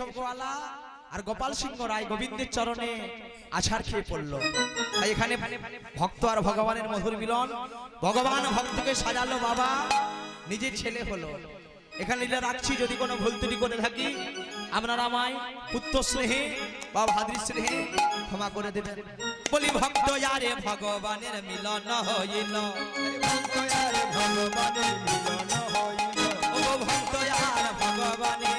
কেশব গোয়ালা আর গোপাল সিংহ রায় গোবিন্দের চরণে আছাড় খেয়ে পড়ল। এখানে ভক্ত আর ভগবানের মধুর মিলন। ভগবান ভক্তকে সাজালো বাবা নিজের ছেলে হলো। এখানে রাখছি যদি কোনো ভুল ত্রুটি করে থাকি আপনারা আমায় পুত্র স্নেহে বা ভাদ্রি স্নেহে ক্ষমা করে দেবেন। বলি ভক্ত আরে ভগবানের মিলন হইল। ভক্ত আর ভগবানের মিলন হইল। ভক্ত আর ভগবানের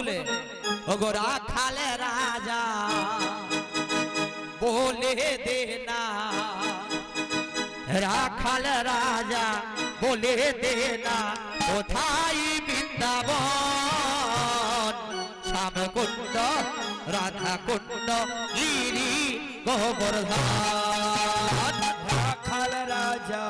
তুলে ওগো খালে রাজা, বলে দে না। রাখাল রাজা, বলে দে না। কোথায় বৃন্দাবন? শ্যামকুণ্ড, রাধাকুণ্ড, গিরি, গোবর্ধন। রাখাল রাজা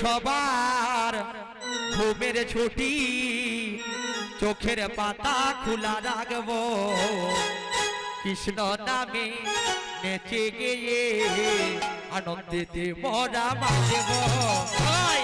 সবার ঘুমের ছুটি, চোখের পাতা খোলা রাখব। কৃষ্ণ নামে নেচে গিয়ে আনন্দে মরা মারব ভাই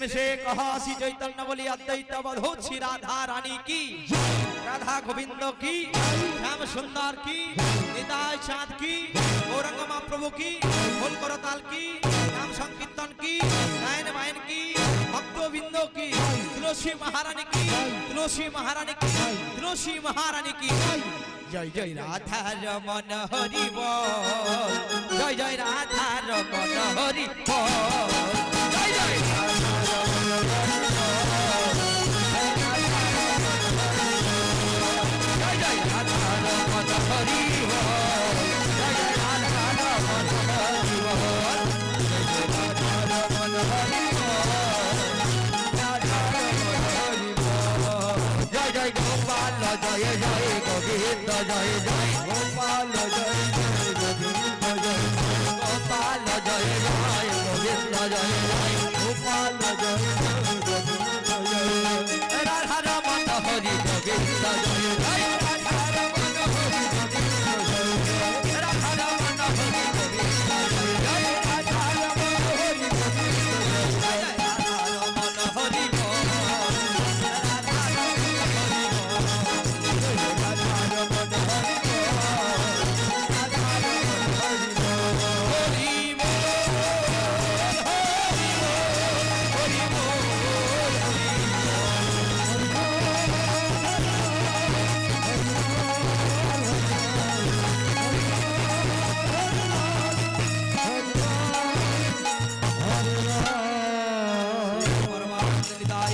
মিশে মিশে কহাসি চৈতন্য বলি অদ্বৈত হচ্ছি রাধা রানী কি রাধা গোবিন্দ কি শ্যাম সুন্দর কি নিতাই চাঁদ কি গৌরাঙ্গমা প্রভু কি ভোল করতাল কি নাম সংকীর্তন কি নয়ন মায়ন কি ভক্তবৃন্দ কি তুলসী মহারানী কি তুলসী মহারানী কি তুলসী মহারানী কি জয় জয় রাধা রমন হরি বল জয় জয় রাধা রমন হরি বল জয় জয় जाए जाए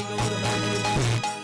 Senhor Ramiro.